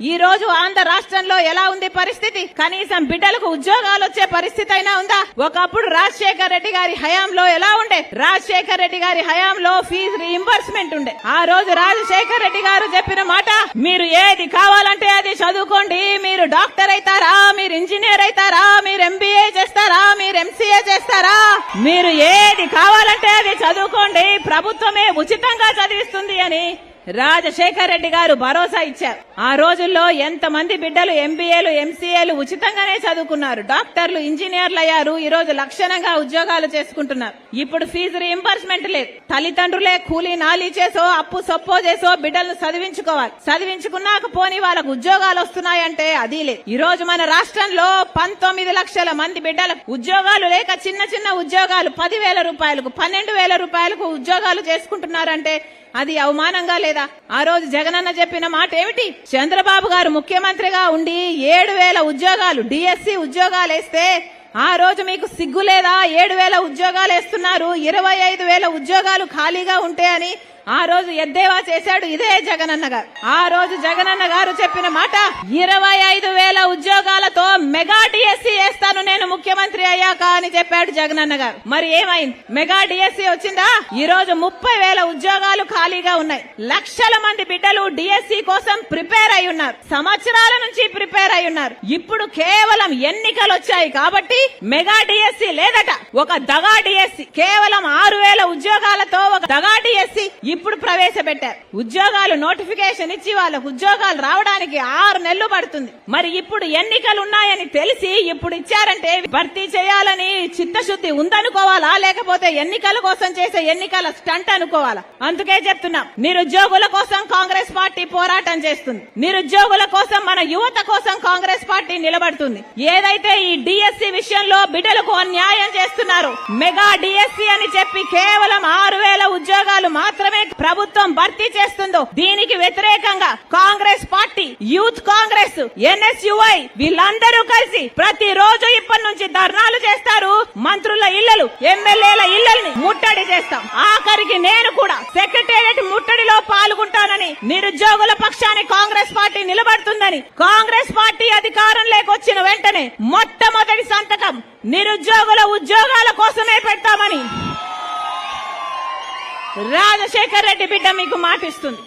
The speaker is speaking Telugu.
ఈ రోజు ఆంధ్ర రాష్ట్రంలో ఎలా ఉంది పరిస్థితి? కనీసం బిడ్డలకు ఉద్యోగాలు వచ్చే పరిస్థితి అయినా ఉందా? ఒకప్పుడు రాజశేఖర్ రెడ్డి గారి హయాంలో ఎలా ఉండే? రాజశేఖర్ రెడ్డి గారి హయాంలో ఫీజు రీఇంబర్స్మెంట్ ఉండే. ఆ రోజు రాజశేఖర్ రెడ్డి గారు చెప్పిన మాట మీరు ఏది కావాలంటే అది చదువుకోండి. మీరు డాక్టర్ అవుతారా? మీరు ఇంజనీర్ అవుతారా? మీరు ఎంబీఏ చేస్తారా? మీరు ఎంసీఏ చేస్తారా? మీరు ఏది కావాలంటే అది చదువుకోండి. ప్రభుత్వమే ఉచితంగా చదివిస్తుంది అని రాజశేఖర్ రెడ్డి గారు భరోసా ఇచ్చారు. ఆ రోజుల్లో ఎంత మంది బిడ్డలు ఎంబీఏలు ఎంసీఏలు ఉచితంగానే చదువుకున్నారు. డాక్టర్లు ఇంజనీర్లు అయ్యారు. ఈ రోజు లక్షణంగా ఉద్యోగాలు చేసుకుంటున్నారు. ఇప్పుడు ఫీజు రీఎంబర్స్మెంట్ లేదు. తల్లిదండ్రులే కూలీ నాలీ చేసో అప్పు సొప్పో చేసో బిడ్డలను చదివించుకోవాలి. చదివించుకున్నాక పోని వాళ్ళకు ఉద్యోగాలు వస్తున్నాయంటే అది లేదు. ఈ రోజు మన రాష్ట్రంలో పంతొమ్మిది లక్షల మంది బిడ్డలకు ఉద్యోగాలు లేక చిన్న చిన్న ఉద్యోగాలు పదివేల రూపాయలకు పన్నెండు వేల రూపాయలకు ఉద్యోగాలు చేసుకుంటున్నారంటే అది అవమానంగా లేదా? ఆ రోజు జగనన్న చెప్పిన మాట ఏమిటి? చంద్రబాబు గారు ముఖ్యమంత్రిగా ఉండి ఏడు వేల ఉద్యోగాలు డిఎస్సి ఉద్యోగాలు వేస్తే ఆ రోజు మీకు సిగ్గు లేదా? ఏడు వేల ఉద్యోగాలు వేస్తున్నారు ఇరవై ఐదు వేల ఉద్యోగాలు ఖాళీగా ఉంటే అని ఆ రోజు ఎద్దేవా చేశాడు ఇదే జగనన్న గారు. ఆ రోజు జగనన్న గారు చెప్పిన మాట ఇరవై ఐదు ఉద్యోగాలతో మెగా డిఎస్సి వేస్తాను నేను ముఖ్యమంత్రి అయ్యాక అని చెప్పాడు జగనన్న గారు. మరి ఏమైంది? మెగా డిఎస్సి వచ్చిందా? ఈ రోజు ముప్పై వేల ఉద్యోగాలు ఖాళీగా ఉన్నాయి. లక్షల మంది బిడ్డలు డిఎస్సి కోసం ప్రిపేర్ అయి ఉన్నారు. సంవత్సరాల నుంచి ప్రిపేర్ అయి ఉన్నారు. ఇప్పుడు కేవలం ఎన్నికలు వచ్చాయి కాబట్టి మెగా డిఎస్సి లేదట. ఒక దగా డిఎస్సి కేవలం ఆరు వేల ఉద్యోగాలతో ఒక దగా డిఎస్సి ఇప్పుడు ప్రవేశపెట్టారు. ఉద్యోగాలు నోటిఫికేషన్ ఇచ్చి వాళ్ళకు ఉద్యోగాలు రావడానికి ఆరు నెలలు పడుతుంది. మరి ఇప్పుడు ఎన్నికలు ఉన్నాయని తెలిసి ఇప్పుడు ఇచ్చారంటే భర్తీ చేయాలని చిత్తశుద్ధి ఉందనుకోవాలా? లేకపోతే ఎన్నికల కోసం చేసే ఎన్నికల స్టంట్ అనుకోవాలా? అందుకే చెప్తున్నాం నిరుద్యోగుల కోసం కాంగ్రెస్ పార్టీ పోరాటం చేస్తుంది. నిరుద్యోగుల కోసం మన యువత కోసం కాంగ్రెస్ పార్టీ నిలబడుతుంది. ఏదైతే ఈ డిఎస్సి విషయంలో బిడ్డలకు అన్యాయం చేస్తున్నారు మెగా డిఎస్సి అని చెప్పి కేవలం ఆరు వేల ఉద్యోగాలు మాత్రమే ప్రభుత్వం భర్తీ చేస్తుందో దీనికి వ్యతిరేకంగా Congress party youth Congress NSUI వీళ్ళందరూ కలిసి ప్రతి రోజు ఇప్పటి నుంచి ధర్నాలు చేస్తారు. మంత్రుల ఇళ్ళలు ఎమ్మెల్యేల ఇళ్ళని ముట్టడి చేస్తాం. ఆఖరికి నేను కూడా సెక్రటేరియట్ ముట్టడిలో పాల్గొంటానని నిరుద్యోగుల పక్షాన్ని కాంగ్రెస్ పార్టీ నిలబడుతుందని కాంగ్రెస్ పార్టీ అధికారం లేకొచ్చిన వెంటనే మొట్టమొదటి సంతకం నిరుద్యోగుల ఉద్యోగాల కోసమే పెడతామని రాజశేఖర్ రెడ్డి బిడ్డ మీకు మాటిస్తుంది.